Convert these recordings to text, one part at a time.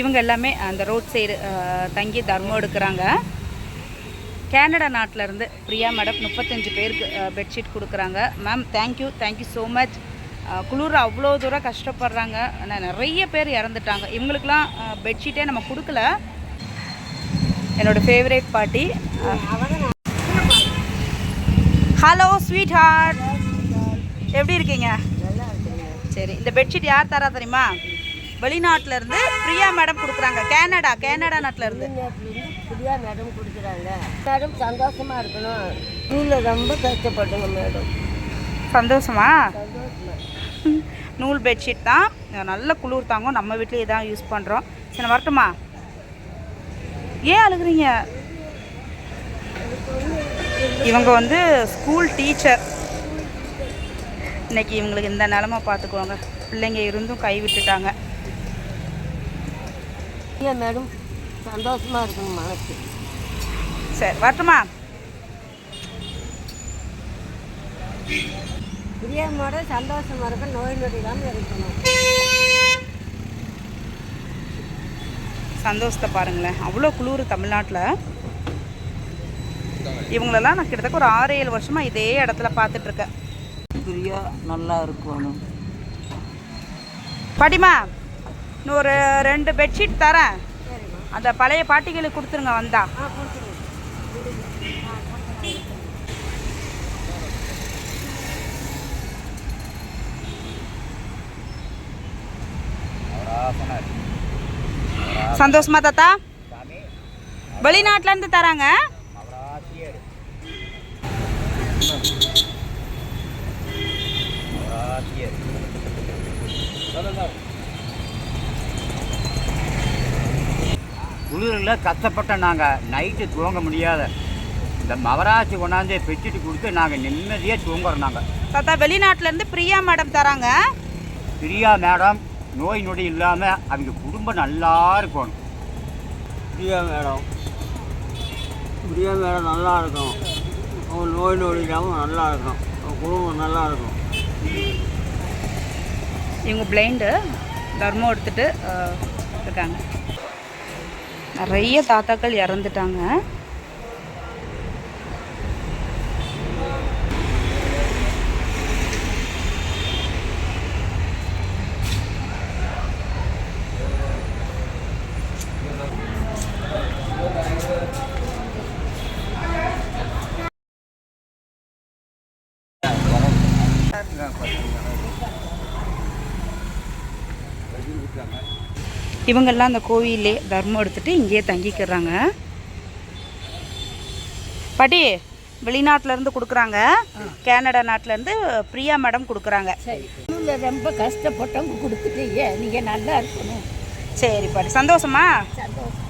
இவங்க எல்லாமே அந்த ரோட் சைடு தங்கி தர்மம் எடுக்கிறாங்க. கேனடா நாட்டுல இருந்து பிரியா மேடம் முப்பத்தஞ்சு பேருக்கு பெட்ஷீட் கொடுக்குறாங்க. Ma'am thank you thank you so much குளிர் அவ்வளோ தூரம் கஷ்டப்படுறாங்க. ஆனால் நிறைய பேர் இறந்துட்டாங்க. இவங்களுக்கெல்லாம் பெட்ஷீட்டே நம்ம கொடுக்கல. என்னோட ஃபேவரட் பாட்டி. ஹலோ ஸ்வீட் ஹார்ட் எப்படி இருக்கீங்க? சரி இந்த பெட்ஷீட் யார் தரா தெரியுமா? வெளிநாட்டுல இருந்து பிரியா மேடம் கொடுக்குறாங்க. கேனடா கேனடா நாட்டுல இருந்து புதியா மேடம் கொடுக்குறாங்க. மேடம் சந்தோஷமா இருக்கணும். ஸ்கூலில் ரொம்ப கஷ்டப்பட்டுங்க மேடம். சந்தோஷமா? நூல் பெட்ஷீட் தான். நல்ல குளிர் தாங்கும். நம்ம வீட்லேயே தான் யூஸ் பண்ணுறோம் சரி வரட்டுமா? ஏன் அழுகுறீங்க? இவங்க வந்து ஸ்கூல் டீச்சர் இன்னைக்கு இவங்களுக்கு இந்த நிலமை பார்த்துக்குவாங்க பிள்ளைங்க இருந்தும் கை விட்டுட்டாங்க. புதியா மேடம் சந்தோஷமா இருக்கணும் மனசு. சரி வரட்டுமா? புதிய மேடம் சந்தோஷமா இருக்க நோய் நொடி இல்லாமல் இருக்கணும். சந்தோஷத்தை பாருங்களேன். அவ்வளோ குளிர் தமிழ்நாட்டில். இவங்களெல்லாம் நான் கிட்டத்தட்ட ஒரு ஆறு ஏழு வருஷமாக இதே இடத்துல பார்த்துட்ருக்கேன் புதியா நல்லா இருக்கணும். பாட்டிமா இன்னும் ஒரு ரெண்டு பெட்ஷீட் தரேன். அந்த பழைய பாட்டிகளுக்கு கொடுத்துருங்க வந்தா. சந்தோஷமா தாத்தா? வெளிநாட்டுல இருந்து தராங்க. குளிரில் கஷ்டப்பட்டோம் நாங்கள் நைட்டு தூங்க முடியாத. இந்த மவராசி கொண்டாந்து பெட்ஷீட் கொடுத்து நாங்கள் நிம்மதியாக தூங்குறோம் நாங்கள். தாத்தா வெளிநாட்டுல இருந்து பிரியா மேடம் தராங்க. பிரியா மேடம் நோய் நொடி இல்லாமல் அவங்க குடும்பம் நல்லா இருக்கணும். பிரியா மேடம் பிரியா மேடம் நல்லா இருக்கும் அவங்க நோய் நொடி இல்லாமல் நல்லா இருக்கும் அவங்க குடும்பம் நல்லா இருக்கும் இவங்க பிளைண்டு தர்மம் எடுத்துட்டு அஹ், இருக்காங்க. நிறைய தாத்தாக்கள் இறந்துட்டாங்க. இவங்கெல்லாம் அந்த கோவிலே தர்மம் எடுத்துட்டு இங்கேயே தங்கிக்கிறாங்க. பாட்டி வெளிநாட்டுல இருந்து கொடுக்குறாங்க கேனடா நாட்டுல இருந்து பிரியா மேடம் கொடுக்குறாங்க. ரொம்ப கஷ்டப்பட்டவங்க கொடுத்துட்டீங்க. நீங்கள் நல்லா இருக்கணும். சரி பாட்டி சந்தோஷமா? சந்தோஷம்.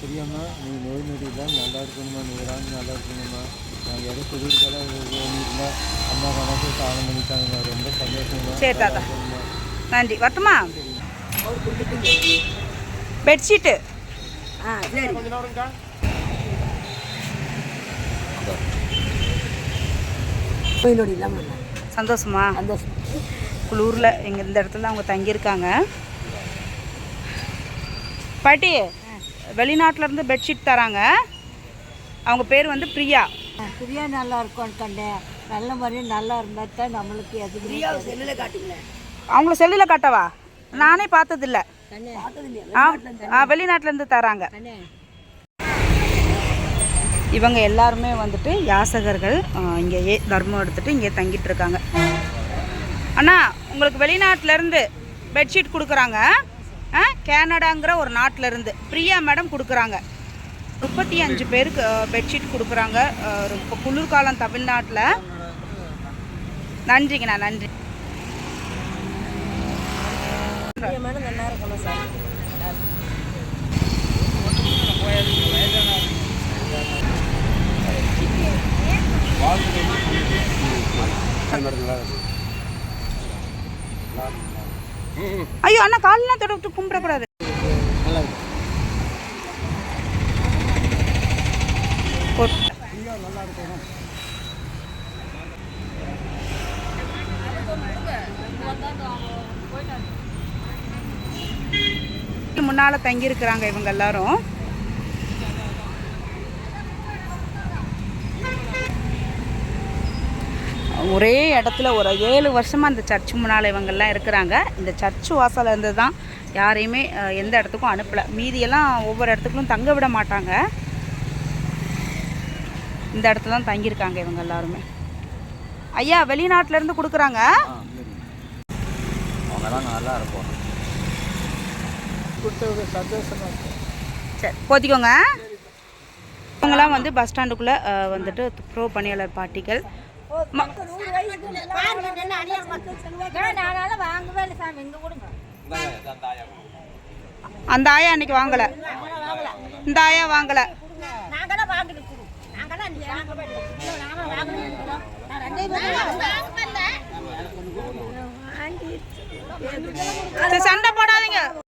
பிரியாம்மா நீ நோய் நொடி நல்லா இருக்கணுமா நீ ராணி நல்லா இருக்கணுமா நாங்கள் எதை சொல்லியிருக்கா இருந்தா அம்மா மனசு தானம் பண்ணிட்டாங்கம்மா ரொம்ப சந்தோஷமா சரி தாத்தா. நன்றி. வரட்டுமா? பெட்ஷீட்டு. ஆ சரி. நோய் நொடி இல்லாமல் சந்தோஷமா? சந்தோஷம். குளூரில் எங்கள் இந்த இடத்துல அவங்க தங்கியிருக்காங்க. பாட்டி வெளிநாட்டுல இருந்து பெட்ஷீட் தராங்க. அவங்க பேர் வந்து பிரியா. பிரியா நல்லா இருக்கும் கண்டேன் நல்ல மாதிரி நல்லா இருந்தால் தான் நம்மளுக்கு எது பிரியா செல்லில் காட்டுங்களேன். அவங்கள செல்லில் காட்டவா? நானே பார்த்ததில்ல. வெளிநாட்டிலேருந்து தராங்க. இவங்க எல்லாருமே வந்துட்டு யாசகர்கள் இங்கே ஏ தர்மம் எடுத்துட்டு இங்கே தங்கிட்டு இருக்காங்க அண்ணா உங்களுக்கு வெளிநாட்டுல இருந்து பெட்ஷீட் கொடுக்குறாங்க. ஆ கேனடாங்கிற ஒரு நாட்டுல இருந்து பிரியா மேடம் கொடுக்குறாங்க. முப்பத்தி அஞ்சு பேருக்கு பெட்ஷீட் கொடுக்குறாங்க. குளிர்காலம் தமிழ்நாட்டில். நன்றிங்கண்ணா நன்றி. பிரியமான நல்லா இருக்கணும் சார் ஐயோ அண்ணா காலெலாம் தொட விட்டு கும்பிடக்கூடாது. நல்லா இருக்கும் முன்னால் தங்கியிருக்கிறாங்க இவங்க எல்லாரும். ஒரே இடத்துல ஒரு ஏழு வருஷமாக அந்த சர்ச் முன்னால் இவங்கெல்லாம் இருக்கிறாங்க. இந்த சர்ச் வாசல்ல இருந்து தான் யாரையுமே எந்த இடத்துக்கும் அனுப்பலை. மீதியெல்லாம் ஒவ்வொரு இடத்துக்கும் தங்க விட மாட்டாங்க. இந்த இடத்துல தான் தங்கியிருக்காங்க இவங்க எல்லாருமே. ஐயா வெளிநாட்டிலேருந்து கொடுக்குறாங்க. அவங்கெல்லாம் நல்லா இருப்போம் கொடுத்தது சந்தோஷமாக சரி போத்திக்கோங்க. இவங்கெல்லாம் வந்து பஸ் ஸ்டாண்டுக்குள்ளே வந்துட்டு துப்புரவு பணியாளர் பாட்டிகள். அந்த ஆயா அன்னைக்கு வாங்கலை. இந்த ஆயா வாங்கலை. சண்டை போடாதீங்க.